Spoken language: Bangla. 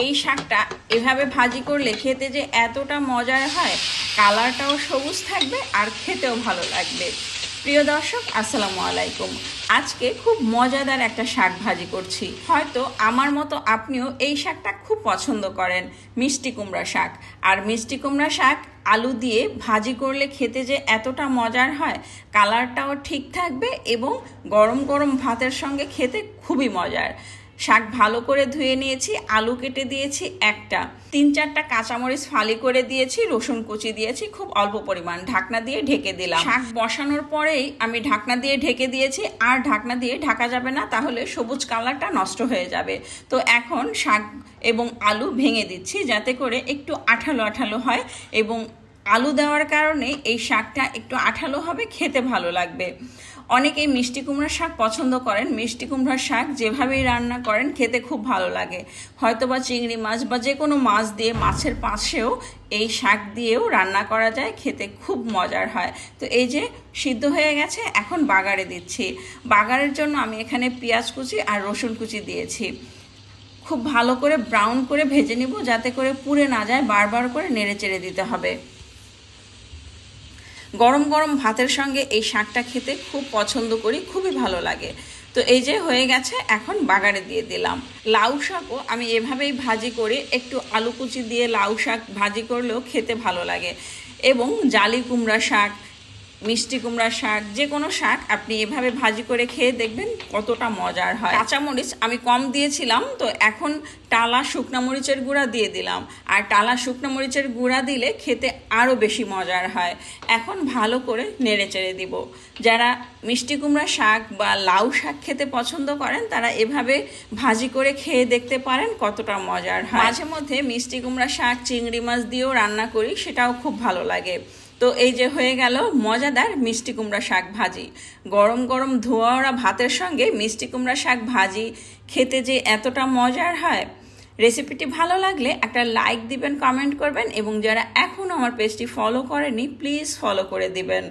এই শাকটা এভাবে ভাজি করলে খেতে যে এতটা মজার হয়, কালারটাও সবুজ থাকবে আর খেতেও ভালো লাগবে। প্রিয় দর্শক, আসসালামু আলাইকুম। আজকে খুব মজাদার একটা শাক ভাজি করছি। হয়তো আমার মতো আপনিও এই শাকটা খুব পছন্দ করেন, মিষ্টি কুমড়া শাক। আর মিষ্টি কুমড়া শাক আলু দিয়ে ভাজি করলে খেতে যে এতটা মজার হয়, কালারটাও ঠিক থাকবে এবং গরম গরম ভাতের সঙ্গে খেতে খুবই মজার। শাক ভালো করে ধুয়ে নিয়েছি, আলু কেটে দিয়েছি একটা। তিন চারটা কাঁচামরিচ ফালি করে দিয়েছি, রসুন কুচি দিয়েছি, খুব অল্প পরিমাণ ঢাকনা দিয়ে ঢেকে দিলাম। শাক বসানোর পরেই আমি ঢাকনা দিয়ে ঢেকে দিয়েছি, আর ঢাকনা দিয়ে ঢাকা যাবে না, তাহলে সবুজ কালারটা নষ্ট হয়ে যাবে। তো এখন শাক এবং আলু ভেঙে দিচ্ছি, যাতে করে একটু আঠালো আঠালো হয় এবং আলু দেওয়ার কারণে এই শাকটা একটু আঠালো হবে, খেতে ভালো লাগবে। অনেকেই মিষ্টি কুমড়ার শাক পছন্দ করেন। মিষ্টি কুমড়ার শাক যেভাবেই রান্না করেন, খেতে খুব ভালো লাগে। হয়তো বা চিংড়ি মাছ বা যে কোনো মাছ দিয়ে মাছের পাশেও এই শাক দিয়েও রান্না করা যায়, খেতে খুব মজার হয়। তো এই যে সিদ্ধ হয়ে গেছে, এখন বাগারে দিচ্ছি। বাগারের জন্য আমি এখানে পেঁয়াজ কুচি আর রসুন কুচি দিয়েছি। খুব ভালো করে ব্রাউন করে ভেজে নিব, যাতে করে পুড়ে না যায়, বারবার করে নেড়ে চেড়ে দিতে হবে। গরম গরম ভাতের সঙ্গে এই শাকটা খেতে খুব পছন্দ করি, খুবই ভালো লাগে। তো এই যে হয়ে গেছে, এখন বাগারে দিয়ে দিলাম। লাউ শাকও আমি এভাবেই ভাজি করে একটু আলু কুচি দিয়ে লাউ শাক ভাজি করলেও খেতে ভালো লাগে। এবং জালি কুমড়া শাক মিষ্টি কুমড়া শাক, যে কোনো শাক আপনি এভাবে ভাজি করে খেয়ে দেখবেন কতটা মজার হয়। কাঁচামরিচ আমি কম দিয়েছিলাম, তো এখন টালা শুকনা মরিচের গুঁড়া দিয়ে দিলাম। আর টালা শুকনো মরিচের গুঁড়া দিলে খেতে আরও বেশি মজার হয়। এখন ভালো করে নেড়ে চেড়ে দিব। যারা মিষ্টি কুমড়া শাক বা লাউ শাক খেতে পছন্দ করেন, তারা এভাবে ভাজি করে খেয়ে দেখতে পারেন কতটা মজার হয়। মাঝে মধ্যে মিষ্টি কুমড়া শাক, চিংড়ি মাছ দিয়েও রান্না করি, সেটাও খুব ভালো লাগে। তো এই যে হয়ে গেল মজাদার মিষ্টি কুমড়া শাক ভাজি। গরম গরম ধোয়াওয়া ভাতের সঙ্গে মিষ্টি কুমড়া শাক ভাজি খেতে যে এতটা মজার হয় রেসিপিটি ভালো লাগলে একটা লাইক দিবেন কমেন্ট করবেন এবং যারা এখনও আমার পেজটি ফলো করেনি প্লিজ ফলো করে দিবেন।